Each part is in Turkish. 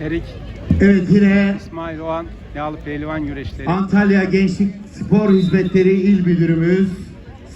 Serik, Evet yine İsmail Oğan, Yağlı Pehlivan güreşleri. Antalya Gençlik Spor Hizmetleri İl Müdürümüz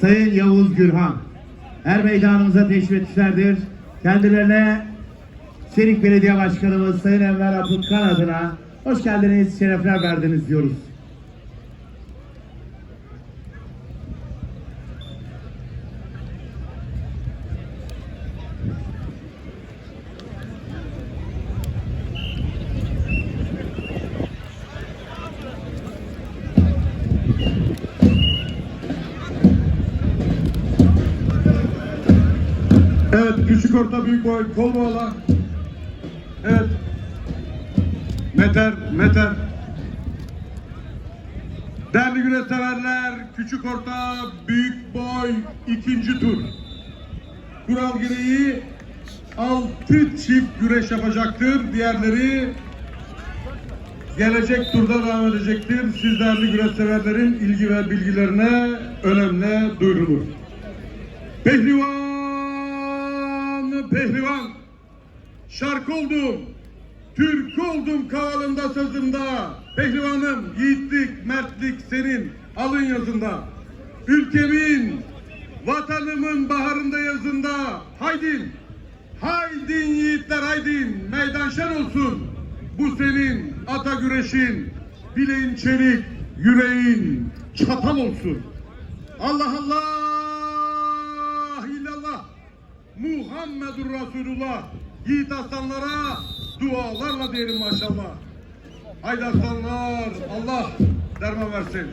Sayın Yavuz Gürhan her meydanımıza teşrif etmişlerdir. Kendilerine Serik Belediye Başkanımız Sayın Enver Aputkan adına hoş geldiniz, şerefler verdiniz diyoruz. Evet, küçük orta büyük boy, kol bağla. Evet. Meter, meter. Değerli güreş severler, küçük orta büyük boy ikinci tur. Kural gereği altı çift güreş yapacaktır. Diğerleri gelecek turda devam edecektir. Siz değerli güreş severlerin ilgi ve bilgilerine önemli duyurulur. Pehlivan, pehlivan. Şark oldum, Türk oldum kavalında sözümde. Pehlivanım, yiğitlik, mertlik senin alın yazında. Ülkemin, vatanımın baharında yazında. Haydin, haydin yiğitler haydin. Meydan şen olsun. Bu senin ata güreşin. Bileğin çelik, yüreğin çatal olsun. Allah Allah Muhammedur Resulullah Yiğit aslanlara dualarla diyelim maşallah. Haydi aslanlar Allah derman versin.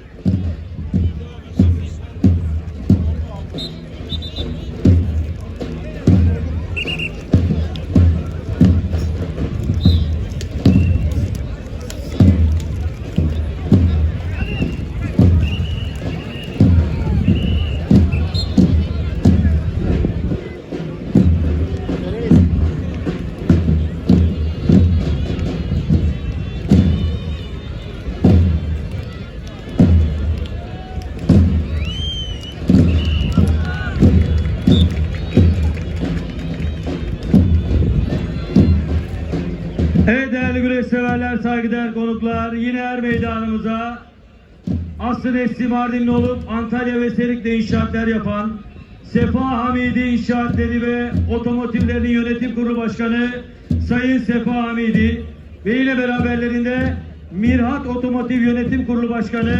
Değerli güreş severler, saygıdeğer konuklar yine er meydanımıza aslı nesli Mardinli olup Antalya ve Serik'te inşaatler yapan Sefa Hamidi İnşaatleri ve Otomotivlerin Yönetim Kurulu Başkanı Sayın Sefa Hamidi ve yine beraberlerinde Mirhat Otomotiv Yönetim Kurulu Başkanı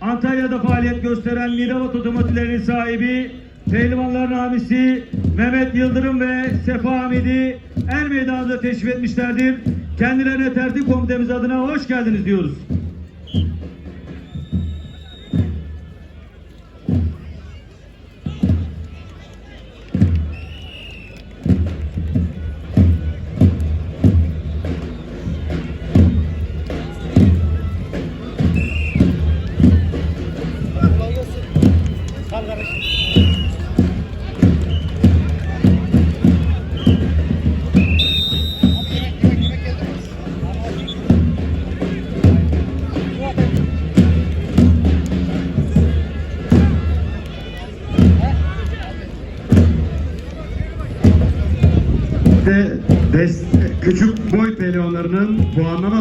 Antalya'da faaliyet gösteren Mirhat Otomotivlerin sahibi Pehlivanların hamisi Mehmet Yıldırım ve Sefa Hamidi er meydanında teşrif etmişlerdir. Kendilerine tertip komitemiz adına hoş geldiniz diyoruz.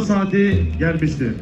Saati gelmişti.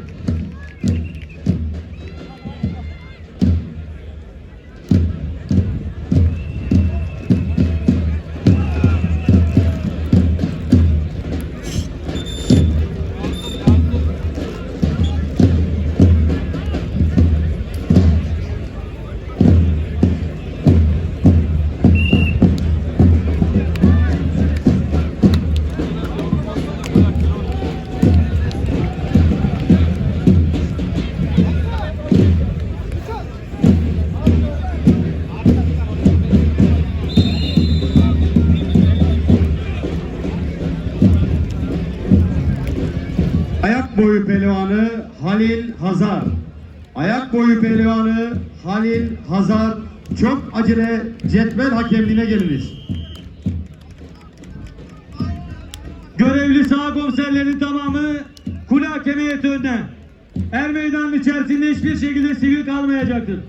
Boyu pehlivanı Halil Hazar. Ayak boyu pehlivanı Halil Hazar çok acele cetvel hakemliğine gelinir. Görevli sağ komiserlerin tamamı kule hakemi heyeti önüne. Er meydanın içerisinde hiçbir şekilde sivil kalmayacaktır.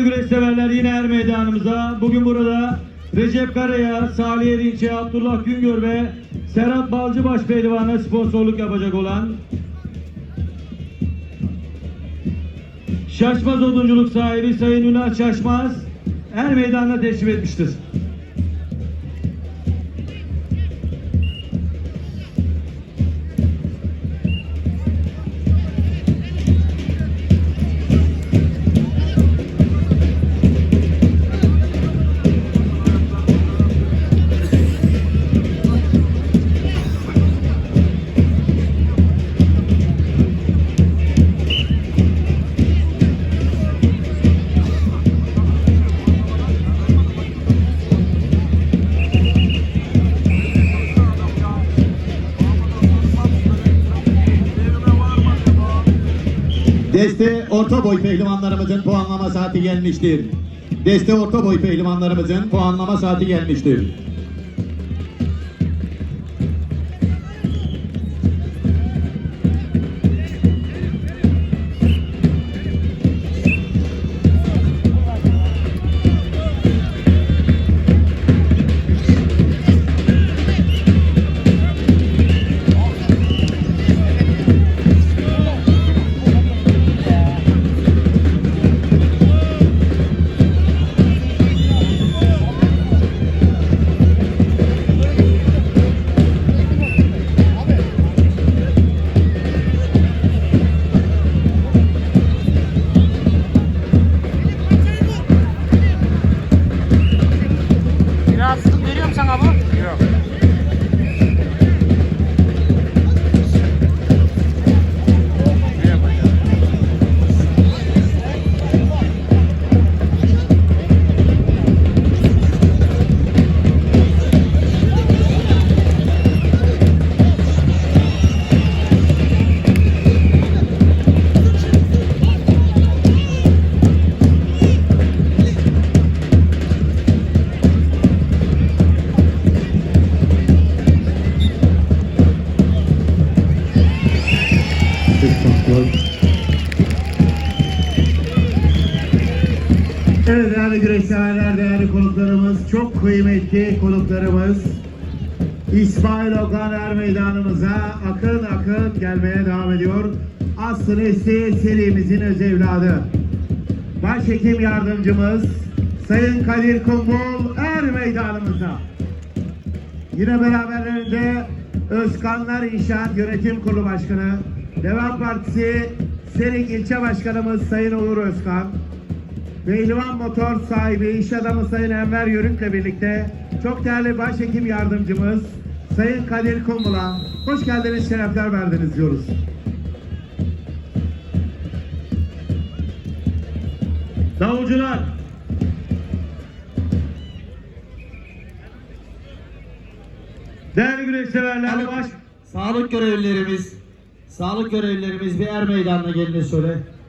Değerli güreş severler yine er meydanımıza. Bugün burada Recep Karaya, Salih Erinçe, Abdullah Güngör ve Serhat Balcıbaş Pehlivan'a sponsorluk yapacak olan Şaşmaz Odunculuk sahibi Sayın Ünal Şaşmaz Er Meydanı'na teşrif etmiştir. Deste orta boy pehlivanlarımızın puanlama saati gelmiştir. Deste orta boy pehlivanlarımızın puanlama saati gelmiştir. Güreşseverler, değerli konuklarımız, çok kıymetli konuklarımız İsmail Okan Er Meydanımıza akın akın gelmeye devam ediyor. Aslı Nesli serimizin öz evladı. Başhekim yardımcımız Sayın Kadir Kumbul Er Meydanımıza. Yine beraberlerinde Özkanlar İnşaat Yönetim Kurulu Başkanı, Devam Partisi Serik İlçe Başkanımız Sayın Uğur Özkan, Pehlivan Motor sahibi iş adamı Sayın Enver Yörük'le birlikte çok değerli başhekim yardımcımız Sayın Kadir Kumbul'a hoş geldiniz, şerefler verdiniz diyoruz. Davulcular Değerli güreşseverler baş Sağlık görevlilerimiz, sağlık görevlilerimiz bir er meydanına gelin şöyle.